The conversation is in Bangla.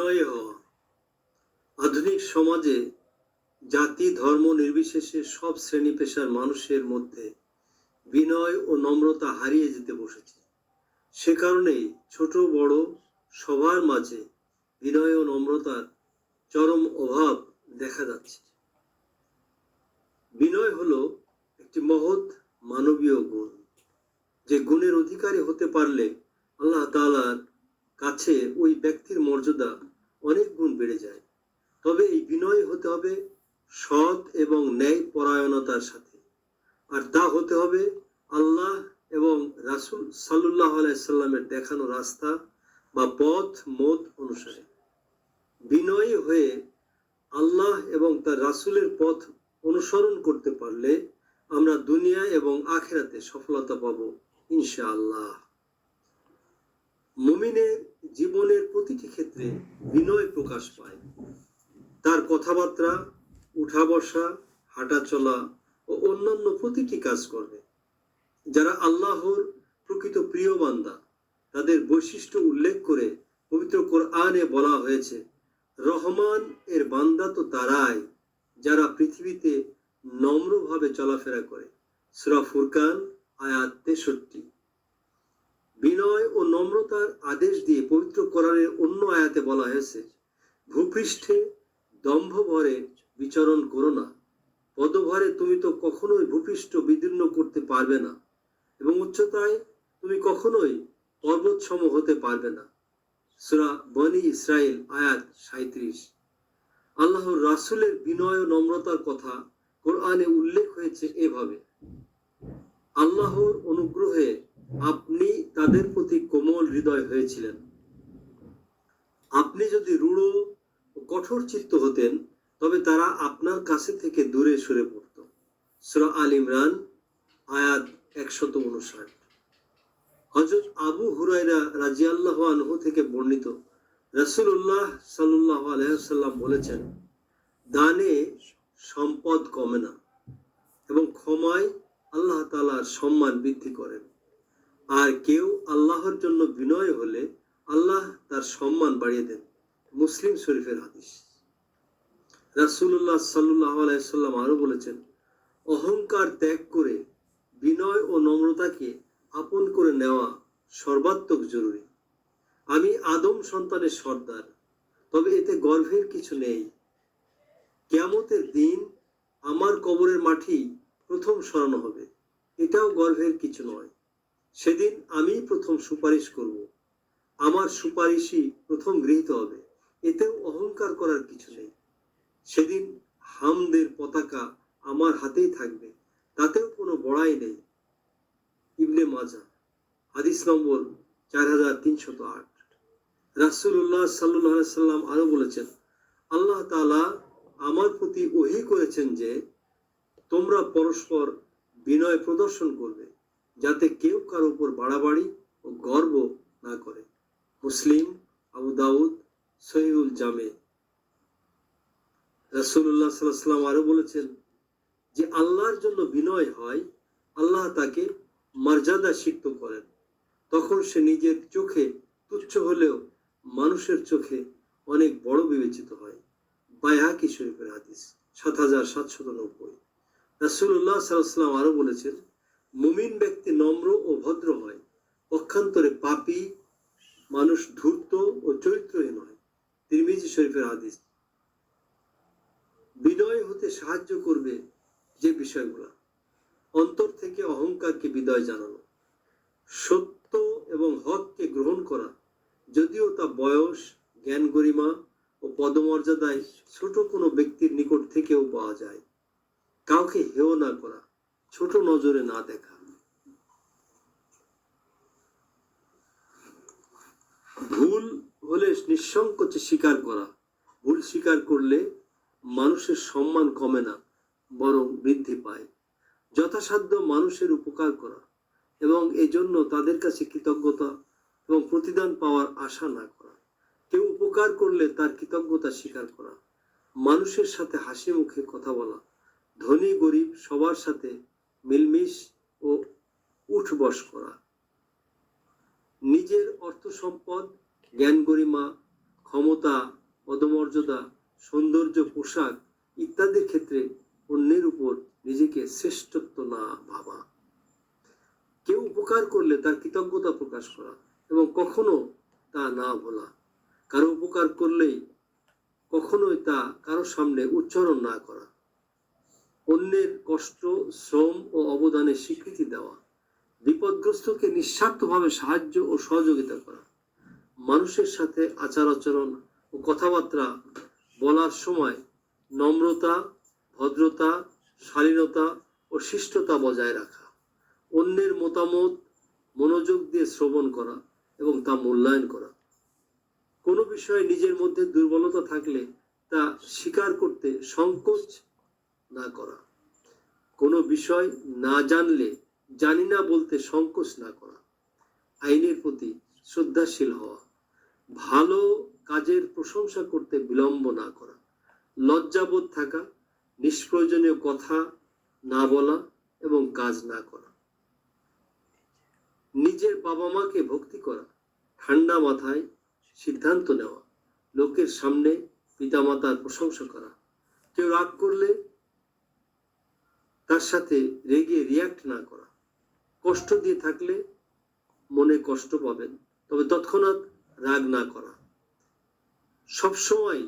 হওয়া আধুনিক সমাজে জাতি, ধর্ম নির্বিশেষে সব শ্রেণি পেশার মানুষের মধ্যে বিনয় ও নম্রতা হারিয়ে যেতে বসেছে। সে কারণেই ছোট, বড় সবার মাঝে বিনয় ও নম্রতার চরম অভাব দেখা যাচ্ছে। বিনয় হলো একটি মহৎ মানবীয় গুণ। যে গুণের অধিকারী হতে পারলে আল্লাহ তাআলার কাছে ওই ব্যক্তির মর্যাদা অনেক গুণ বেড়ে যায়। তবে এই বিনয় হতে হবে সৎ এবং ন্যায় পরায়ণতার সাথে। আর তা হতে হবে আল্লাহ এবং রাসূল সাল্লাহ আলাইসাল্লামের দেখানো রাস্তা বা পথ, মত অনুসারে। বিনয়ী হয়ে আল্লাহ এবং তার রাসূলের পথ অনুসরণ করতে পারলে আমরা দুনিয়া এবং আখেরাতে সফলতা পাবো ইনশাআল্লাহ। মুমিনের জীবনের প্রতিটি ক্ষেত্রে বিনয় প্রকাশ পায়। তার কথাবার্তা উঠা বসা হাঁটা চলা ও অন্যান্য প্রতিটি কাজ করবে যারা আল্লাহর প্রকৃত প্রিয় বান্দা, তাদের বৈশিষ্ট্য উল্লেখ করে পবিত্র কোরআনে বলা হয়েছে, রহমান এর বান্দা তো তারাই যারা পৃথিবীতে নম্রভাবে চলাফেরা করে। সুরা ফুরকান, আয়াত তেষট্টি। বিনয় ও নম্রতার আদেশ দিয়ে পবিত্র কোরআনের অন্য আয়াতে বলা হয়েছে, ভূপৃষ্ঠে দম্ভ ভরে বিচরণ করো না। পদভরে তুমি তো কখনোই ভূপৃষ্ঠ বিদীর্ণ করতে পারবে না এবং উচ্চতায় তুমি কখনোই পর্বতসম হতে পারবে না। সুরা বনি ইসরায়েল আয়াত সাঁত্রিশ আল্লাহর রাসূলের বিনয় ও নম্রতার কথা কোরআনে উল্লেখ হয়েছে এভাবে, আল্লাহর অনুগ্রহে আপনি তাদের প্রতি কোমল হৃদয় হয়েছিলেন। আপনি যদি রূঢ় কঠোর চিত্ত হতেন, তবে তারা আপনার কাছে থেকে দূরে সরে পড়ত। সুরা আল ইমরান, আয়াত একশত উনষাট হজরত আবু হুরাইরা রাজিয়াল্লাহ আনহু থেকে বর্ণিত রসুল্লাহ সাল্লাহ আলহাম বলেছেন, দানে সম্পদ কমে না এবং ক্ষমায় আল্লাহ তালার সম্মান বৃদ্ধি করেন। আর কেউ আল্লাহর জন্য বিনয় হলে আল্লাহ তার সম্মান বাড়িয়ে দেন। মুসলিম শরীফের হাদিস। রাসুল্লাহ সাল্লাহ আলাইসাল্লাম আরও বলেছেন, অহংকার ত্যাগ করে বিনয় ও নম্রতাকে আপন করে নেওয়া সর্বাত্মক জরুরি। আমি আদম সন্তানের সর্দার, তবে এতে গর্ভের কিছু নেই। কেয়ামতের দিন আমার কবরের মাটি প্রথম সরানো হবে। এটাও গর্ভের কিছু নয়। সেদিন আমি প্রথম সুপারিশ করব। আমার সুপারিশই প্রথম গৃহীত হবে। এতেও অহংকার করার কিছু নেই। সেদিন হামদের পতাকা আমার হাতেই থাকবে। তাতেও কোনো বড়াই নেই। ইবনে মাজা, হাদিস নম্বর চার হাজার তিনশত আট। রাসুল্লাহ সাল্লাহ সাল্লাম আরও বলেছেন, আল্লাহ তালা আমার প্রতি ওহি করেছেন যে তোমরা পরস্পর বিনয় প্রদর্শন করবে। যাতে কেউ কারও উপর বাড়াবাড়ি ও গর্ব না করে। মুসলিম আবু দাউদ সহিউল জামে। রাসুল্লাহ সাল্লাম আরও বলেছেন যে, আল্লাহর জন্য বিনয় হয়, আল্লাহ তাকে মর্যাদা সিক্ত করেন। তখন সে নিজের চোখে তুচ্ছ হলেও মানুষের চোখে অনেক বড় বিবেচিত হয়। বায়াকি শরীফের হাদিস সাত হাজার সাতশত নব্বই। রাসুল্লাহ সাল্লাম আরও বলেছেন মুমিন ব্যক্তি নম্র ও ভদ্র হয়, পক্ষান্তরে পাপী মানুষ ধূর্ত ও চরিত্রহীন হয়। তিরমিজি শরীফের হাদিস। বিনয় হতে সাহায্য করবে যে বিষয়গুলো। অন্তর থেকে অহংকারকে বিদায় জানানো। সত্য এবং হককে গ্রহণ করা, যদিও তা বয়স, জ্ঞান গরিমা ও পদমর্যাদায় ছোট কোনো ব্যক্তির নিকট থেকেও পাওয়া যায়। কাউকে হেয় না করা। ছোট নজরে না দেখা। ভুল হলে নিঃসংকোচে স্বীকার করা, ভুল স্বীকার করলে মানুষের সম্মান কমে না, বরং বৃদ্ধি পায়। যথাসাধ্য মানুষের উপকার করা এবং এজন্য তাদের কাছে কৃতজ্ঞতা এবং প্রতিদান পাওয়ার আশা না করা। কেউ উপকার করলে তার কৃতজ্ঞতা স্বীকার করা। মানুষের সাথে হাসি মুখে কথা বলা, ধনী গরিব সবার সাথে মিলমিশ ও উঠবস করা। নিজের অর্থ সম্পদ জ্ঞান গরিমা, ক্ষমতা, পদমর্যাদা, সৌন্দর্য, পোশাক ইত্যাদির ক্ষেত্রে অন্যের উপর নিজেকে শ্রেষ্ঠত্ব না ভাবা। কেউ উপকার করলে তার কৃতজ্ঞতা প্রকাশ করা এবং কখনো তা না বলা। কারও উপকার করলেই কখনোই তা কারও সামনে উচ্চারণ না করা। অন্যের কষ্ট, শ্রম ও অবদানের স্বীকৃতি দেওয়া। বিপদগ্রস্তকে নিঃস্বার্থভাবে সাহায্য ও সহযোগিতা করা। মানুষের সাথে আচার আচরণ ও কথাবার্তা বলার সময় নম্রতা, ভদ্রতা, শালীনতা ও শিষ্টতা বজায় রাখা। অন্যের মতামত, মনোযোগ দিয়ে শ্রবণ করা এবং তা মূল্যায়ন করা। কোনো বিষয়ে নিজের মধ্যে দুর্বলতা থাকলে তা স্বীকার করতে সংকোচ না করা। কোনো বিষয় না জানলে, জানি না বলতে সংকোচ না করা। আইনের প্রতি শ্রদ্ধাশীল হওয়া। ভালো কাজের প্রশংসা করতে বিলম্ব না করা। লজ্জাবোধ থাকা, নিষ্প্রয়োজনীয় কথা না বলা এবং কাজ না করা। নিজের বাবা মাকে ভক্তি করা, ঠান্ডা মাথায় সিদ্ধান্ত নেওয়া, লোকের সামনে পিতামাতার প্রশংসা করা। কেউ রাগ করলে তার সাথে রেগে রিয়াক্ট না করা। কষ্ট দিয়ে থাকলে মনে কষ্ট পাবেন, তবে তৎক্ষণাৎ রাগ না করা। সবসময়